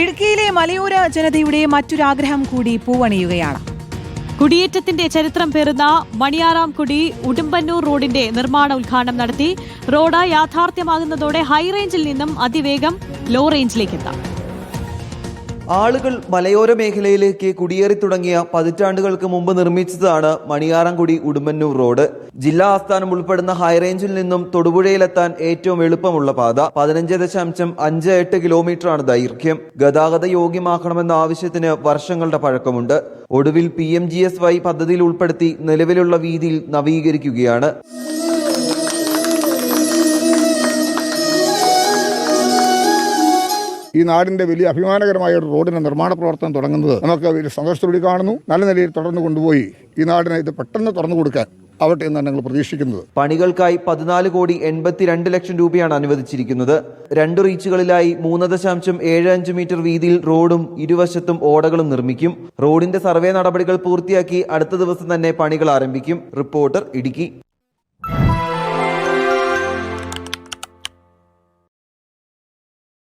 ഇടുക്കിയിലെ മലയോര ജനതയുടെ മറ്റൊരാഗ്രഹം കൂടി പൂവണിയുകയാണ്. കുടിയേറ്റത്തിന്റെ ചരിത്രം പേറുന്ന മണിയാറാം കുടി ഉടുമ്പന്നൂർ റോഡിന്റെ നിർമ്മാണ ഉദ്ഘാടനം നടത്തി റോഡ് യാഥാർത്ഥ്യമാകുന്നതോടെ ഹൈറേഞ്ചിൽ നിന്നും അതിവേഗം ലോ റേഞ്ചിലേക്ക് എത്താം. ആളുകൾ മലയോര മേഖലയിലേക്ക് കുടിയേറി തുടങ്ങിയ പതിറ്റാണ്ടുകൾക്ക് മുമ്പ് നിർമ്മിച്ചതാണ് മണിയാറംകുടി ഉടുമ്പന്നൂർ റോഡ്. ജില്ലാ ആസ്ഥാനം ഉൾപ്പെടുന്ന ഹൈറേഞ്ചിൽ നിന്നും തൊടുപുഴയിലെത്താൻ ഏറ്റവും എളുപ്പമുള്ള പാത പതിനഞ്ച് ദശാംശം അഞ്ച് എട്ട് കിലോമീറ്ററാണ് ദൈർഘ്യം. ഗതാഗത യോഗ്യമാക്കണമെന്ന ആവശ്യത്തിന് വർഷങ്ങളുടെ പഴക്കമുണ്ട്. ഒടുവിൽ P M G S Y പദ്ധതിയിൽ ഉൾപ്പെടുത്തി നിലവിലുള്ള വീതിയിൽ നവീകരിക്കുകയാണ്. ഈ നാടിന്റെ വലിയ അഭിമാനകരമായ ഒരു റോഡിന്റെ നിർമ്മാണ പ്രവർത്തനം തുടങ്ങുന്നത് നമുക്ക് വലിയ സന്തോഷത്തോടി കാണുന്നു. നല്ല നിലയിൽ തുടർന്ന് കൊണ്ടുപോയി ഈ നാടിനെ ഇത് പെട്ടെന്ന് തുറന്നു കൊടുക്കാൻ ആവട്ടെ എന്നാണ് ഞങ്ങൾ പ്രതീക്ഷിക്കുന്നത്. പണികൾക്കായി പതിനാല് കോടി എൺപത്തിരണ്ട് ലക്ഷം രൂപയാണ് അനുവദിച്ചിരിക്കുന്നത്. രണ്ട് റീച്ചുകളിലായി മൂന്ന് ദശാംശം ഏഴ് അഞ്ച് മീറ്റർ വീതിയിൽ റോഡും ഇരുവശത്തും ഓടകളും നിർമ്മിക്കും. റോഡിന്റെ സർവേ നടപടികൾ പൂർത്തിയാക്കി അടുത്ത ദിവസം തന്നെ പണികൾ ആരംഭിക്കും. റിപ്പോർട്ടർ ഇടുക്കി.